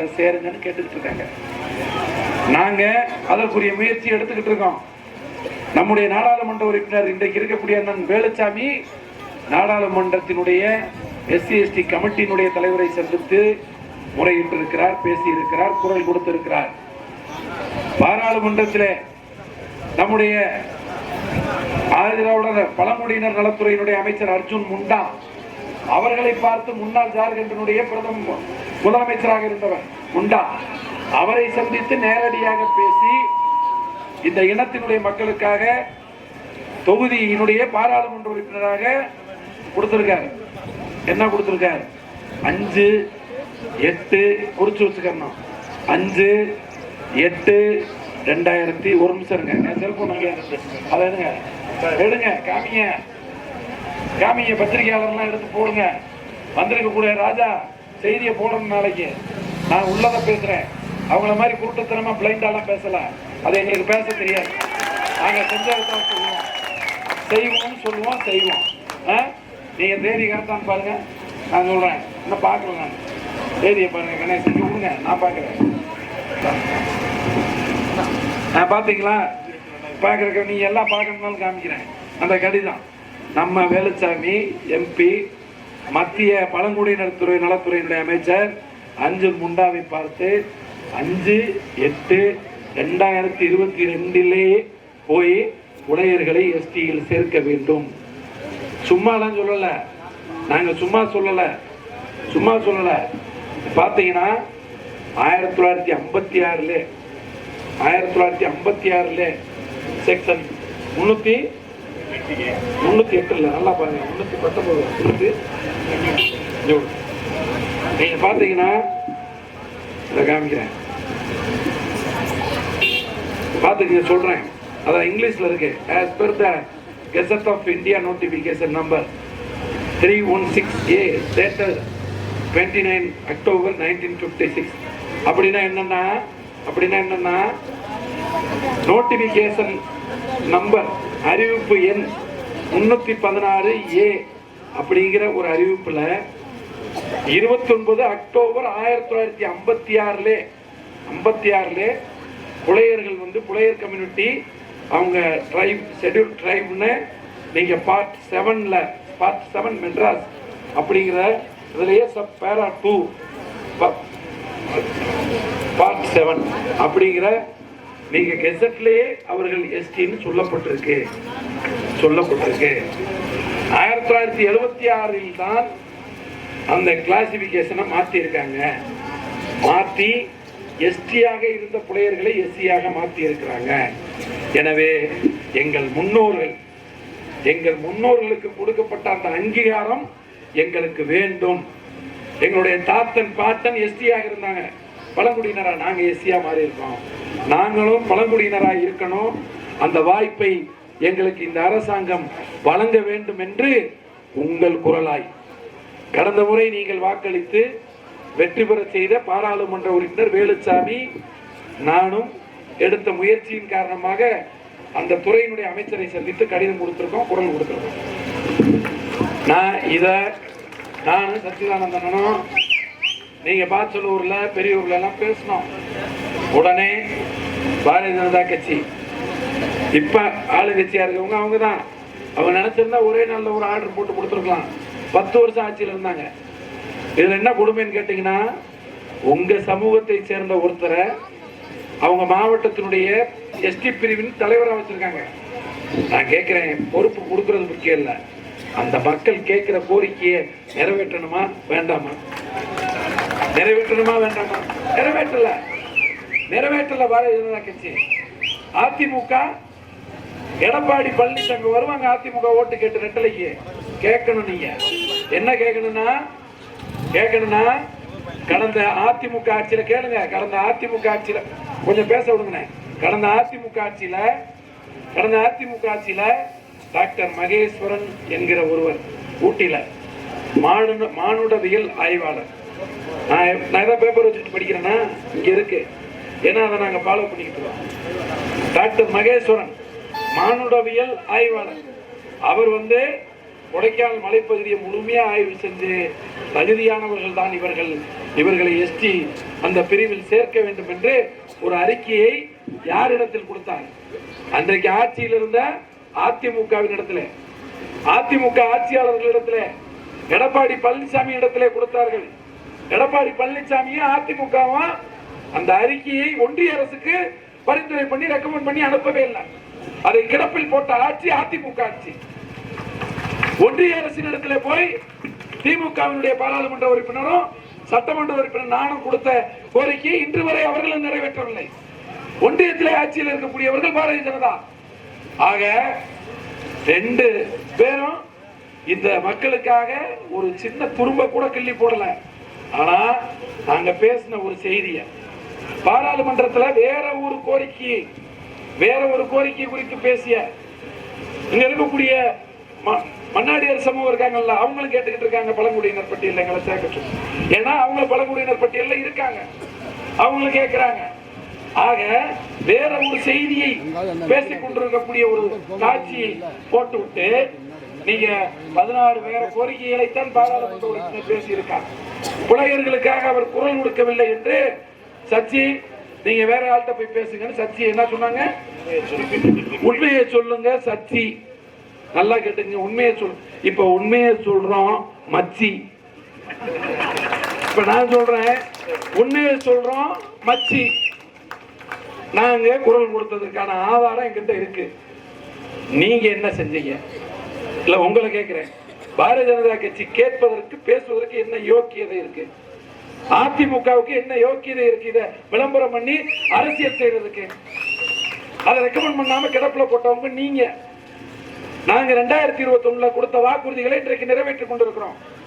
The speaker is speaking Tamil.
சேருங்கன்னு கேட்டுக்கிட்டு இருக்காங்க நாங்க அதற்குரிய முயற்சி எடுத்துக்கிட்டு இருக்கோம். நம்முடைய நாடாளுமன்ற உறுப்பினர் இன்றைக்கு இருக்கக்கூடிய அண்ணன் வேலுச்சாமி நாடாளுமன்றத்தினுடைய எஸ்சி எஸ்டி கமிட்டியினுடைய தலைவரை சந்தித்து முறையிட்டிருக்கிறார் பேசியிருக்கிறார் குரல் கொடுத்திருக்கிறார். பாராளுமன்றத்திலே நம்முடைய ஆதிராவிடர் பழங்குடியினர் நலத்துறையினுடைய அமைச்சர் அர்ஜுன் முண்டா அவர்களை பார்த்து முன்னாள் ஜார்க்கண்டினுடைய பிரதம முதலமைச்சராக இருந்தவர் உண்டா அவரை சந்தித்து நேரடியாக பேசி இந்த இனத்தினுடைய மக்களுக்காக தொகுதியினுடைய பாராளுமன்ற உறுப்பினராக கொடுத்திருக்காரு. என்ன கொடுத்திருக்காரு? அஞ்சு எட்டு குறிச்சு வச்சுக்கணும். அஞ்சு எட்டு ரெண்டாயிரத்தி ஒரு நிமிஷம் இருங்க. செல்போன் அங்கே அதை எடுங்க. எடுங்க காமிங்க. காமிங்க பத்திரிகையாளர்லாம் எடுத்து போடுங்க. வந்திருக்கக்கூடிய ராஜா செய்தியை போடணும் நாளைக்கு. நான் உள்ளதை பேசுறேன். அவங்கள மாதிரி குருட்டுத்தனமா பிளைண்டாலாம் பேசல. அது எங்களுக்கு பேச தெரியாது. நாங்க செஞ்சதான் சொல்லுவோம். செய்வோம்னு சொல்லுவோம் செய்வோம். ஆ? நீங்க தேதி கரெக்டான்னு பாருங்க. நான் சொல்றேன். இன்னும் பார்க்கல நான். தேதியை பாருங்க கணேஷ். செஞ்சு கொடுங்க. நான் பார்க்குறேன். நான் பார்த்தீங்களா பார்க்குறக்க நீங்கள் எல்லாம் பார்க்கணும்னாலும் காமிக்கிறேன். அந்த கடிதம். நம்ம வேலுச்சாமி எம்பி மத்திய பழங்குடியினர் துறை நலத்துறையினுடைய அமைச்சர் அஞ்சு முண்டாவை பார்த்து அஞ்சு எட்டு ரெண்டாயிரத்தி இருபத்தி ரெண்டிலேயே போய் உடையர்களை எஸ்டியில் சேர்க்க வேண்டும். சும்மாலாம் சொல்லல. நாங்க சும்மா சொல்லல. சும்மா சொல்லல. பாத்தீங்கன்னா ஆயிரத்தி தொள்ளாயிரத்தி ஐம்பத்தி ஆறுல ஆயிரத்தி தொள்ளாயிரத்தி ஐம்பத்தி ஆறுல செக்ஷன் வெட்டிங்க முந்நூற்றி எட்டில் நல்லா பாருங்க. முந்நூற்றி பத்தொன்பது முந்நூற்றி நீங்கள் பார்த்தீங்கன்னா இதை காமிக்கிறேன். பார்த்துக்கங்க சொல்றேன். அதான் இங்கிலீஷ்ல இருக்கு. As per the gazette of India notification number three one six A dated twenty nine October nineteen fifty six அப்படின்னா என்னென்னா அப்படின்னா என்னன்னா நோட்டிஃபிகேஷன் நம்பர் அறிவிப்பு எண் முன்னூத்தி பதினாறு ஏ அப்படிங்கிற ஒரு அறிவிப்புல இருபத்தி ஒன்பது அக்டோபர் ஆயிரத்தி தொள்ளாயிரத்தி ஐம்பத்தி ஆறுல ஐம்பத்தி ஆறுல புலையர்கள் வந்து புலையர் கம்யூனிட்டி அவங்க ட்ரைப் ஷெட்யூல் ட்ரைப்னு நீங்க பார்ட் செவன்ல பார்ட் செவன் மெட்ராஸ் அப்படிங்கிற இதுலயே சப் பேரா டூ பார்ட் செவன் அப்படிங்கிற நீங்க கெசட்லயே அவர்கள் எஸ்டின்னு சொல்லப்பட்டிருக்கு. சொல்லப்பட்டிருக்கு. ஆயிரத்தி தொள்ளாயிரத்தி எழுபத்தி ஆறில் தான் அந்த கிளாசிபிகேஷனை மாத்தி இருக்காங்க மாத்தி எஸ்டியாக இருந்த பிள்ளையர்களை எஸ்சியாக மாத்தி இருக்கிறாங்க எனவே எங்கள் முன்னோர்கள் எங்கள் முன்னோர்களுக்கு கொடுக்கப்பட்ட அந்த அங்கீகாரம் எங்களுக்கு வேண்டும். எங்களுடைய தாத்தன் பாட்டன் எஸ்டியாக இருந்தாங்க. பழங்குடியினரா நாங்க எஸ்சியாக மாறி இருக்கோம். நாங்களும் பழங்குடியினரா இருக்கணும். அந்த வாய்ப்பை எங்களுக்கு இந்த அரசாங்கம் வழங்க வேண்டும் என்று உங்கள் குரலாய். கடந்த முறை நீங்கள் வாக்களித்து வெற்றி பெற செய்த பாராளுமன்ற உறுப்பினர் வேலுச்சாமி நானும் எடுத்த முயற்சியின் காரணமாக அந்த துறையினுடைய அமைச்சரை சந்தித்து கடிதம் கொடுத்துருக்கோம் குரல் கொடுத்துருக்கோம். நான் இதை நானும் சச்சிதானந்தனும் நீங்க பாச்சலூர்ல பெரியூர்ல எல்லாம் பேசணும் உடனே பாரதிய ஜனதா கட்சி. இப்ப ஆளுங்கட்சியா இருக்கவங்க அவங்க தான் அவங்க நினைச்சிருந்தா ஒரே நாள்ல ஒரு ஆர்டர் போட்டு கொடுத்துருக்கலாம். பத்து வருஷம் ஆட்சியில் இருந்தாங்க. இதுல என்ன கொடுமைன்னு கேட்டீங்கன்னா உங்க சமூகத்தை சேர்ந்த ஒருத்தரை அவங்க மாவட்டத்தினுடைய எஸ்டி பிரிவின் தலைவராக வச்சிருக்காங்க. நான் கேட்கிறேன் பொறுப்பு கொடுக்கறது முக்கியம் இல்லை. அந்த மக்கள் கேட்கிற கோரிக்கையை நிறைவேற்றணுமா வேண்டாமா? நிறைவேற்றணுமா வேண்டாமா? நிறைவேற்றல. நிறைவேற்றல பாரதிய ஜனதா கட்சி. அதிமுக எடப்பாடி பழனிசாமி வருவாங்க அதிமுக ஓட்டு கேட்டு ரெட்டலைக்கு. கேட்கணும் நீங்க. என்ன கேட்கணும்னா கேட்கணும்னா கடந்த அதிமுக ஆட்சியில கேளுங்க. கடந்த அதிமுக ஆட்சியில கொஞ்சம் பேச விடுங்கண்ணே. கடந்த அதிமுக ஆட்சியில கடந்த அதிமுக ஆட்சியில டாக்டர் மகேஸ்வரன் என்கிற ஒருவர் ஊட்டியில மானுட மானுடவியல் ஆய்வாளர். நான் நான் ஏதாவது பேப்பர் வச்சுட்டு படிக்கிறேன்னா இங்க இருக்கு. ஏன்னா அதை நாங்க ஃபாலோ பண்ணிக்கிட்டு இருக்கோம். டாக்டர் மகேஸ்வரன் மானுடவியல் ஆய்வாளர். அவர் வந்து கொடைக்கானல் மலைப்பகுதியை முழுமையா ஆய்வு செஞ்சு தகுதியானவர்கள் தான் இவர்கள். இவர்களை எஸ்டி அந்த பிரிவில் சேர்க்க வேண்டும் என்று ஒரு அறிக்கையை யாரிடத்தில் கொடுத்தார்? அன்றைக்கு ஆட்சியில் இருந்த அதிமுகவின் இடத்துல. அதிமுக ஆட்சியாளர்களிடத்துல. எடப்பாடி பழனிசாமி இடத்திலே கொடுத்தார்கள். எடப்பாடி பழனிசாமியும் அதிமுகவும் அந்த அறிக்கையை ஒன்றிய அரசுக்கு பரிந்துரை பண்ணி ரெக்கமெண்ட் பண்ணி அனுப்பவே இல்லை. அதை கிடப்பில் போட்ட ஆட்சி அதிமுக ஆட்சி. ஒன்றிய அரசின் இடத்துல போய் திமுகவினுடைய பாராளுமன்ற உறுப்பினரும் சட்டமன்ற உறுப்பினர் நானும் கொடுத்த கோரிக்கையை இன்று வரை அவர்களும் நிறைவேற்றவில்லை. ஒன்றியத்திலே ஆட்சியில் இருக்கக்கூடியவர்கள் பாரதிய ஜனதா. ஆக ரெண்டு பேரும் இந்த மக்களுக்காக ஒரு சின்ன துரும்ப கூட கிள்ளி போடல. ஆனா நாங்க பேசின ஒரு செய்திய பாராளுமன்றத்துல வேற ஒரு கோரிக்கை வேற ஒரு கோரிக்கை குறித்து பேசிய இங்க இருக்கக்கூடிய ம- மன்னாடியார் சமூகம் இருக்காங்கல்ல அவங்களும் கேட்டுக்கிட்டு இருக்காங்க பழங்குடியினர் பட்டியலில் எங்களை சேர்க்கட்டும். ஏன்னா அவங்க பழங்குடியினர் பட்டியலில் இருக்காங்க. அவங்களும் கேட்கிறாங்க ஆக வேற ஒரு செய்தியை பேசிக் கொண்டிருக்கக்கூடிய ஒரு காட்சியை போட்டு விட்டு நீங்க பதினாறு பேர கோரிக்கைகளைத்தான் பாராளுமன்ற உறுப்பினர் பேசியிருக்காங்க புலையர்களுக்காக அவர் குரல் கொடுக்கவில்லை என்று சச்சி நீங்க வேற ஆள்கிட்ட போய் பேசுங்கன்னு சச்சி என்ன சொன்னாங்க? உண்மையை சொல்லுங்க சச்சி. நல்லா கேட்டுங்க உண்மையை சொல் இப்ப உண்மையை சொல்றோம் மச்சி. இப்ப நான் சொல்றேன் உண்மையை சொல்றோம் மச்சி. நாங்க குரல் கொடுத்ததற்கான ஆதாரம் என்கிட்ட இருக்கு. நீங்க என்ன செஞ்சீங்க? இல்ல உங்களை கேட்கிறேன் பாரதிய ஜனதா கட்சி கேட்பதற்கு பேசுவதற்கு என்ன யோக்கியதை இருக்கு? அதிமுகவுக்கு என்ன யோக்கியதை இருக்கு? இதை விளம்பரம் பண்ணி அரசியல் செய்யறதுக்கு. அதை ரெக்கமெண்ட் பண்ணாம கிடப்புல போட்டவங்க நீங்க. நாங்க ரெண்டாயிரத்தி இருபத்தி ஒண்ணுல கொடுத்த வாக்குறுதிகளை இன்றைக்கு நிறைவேற்றிக் கொண்டிருக்கிறோம்.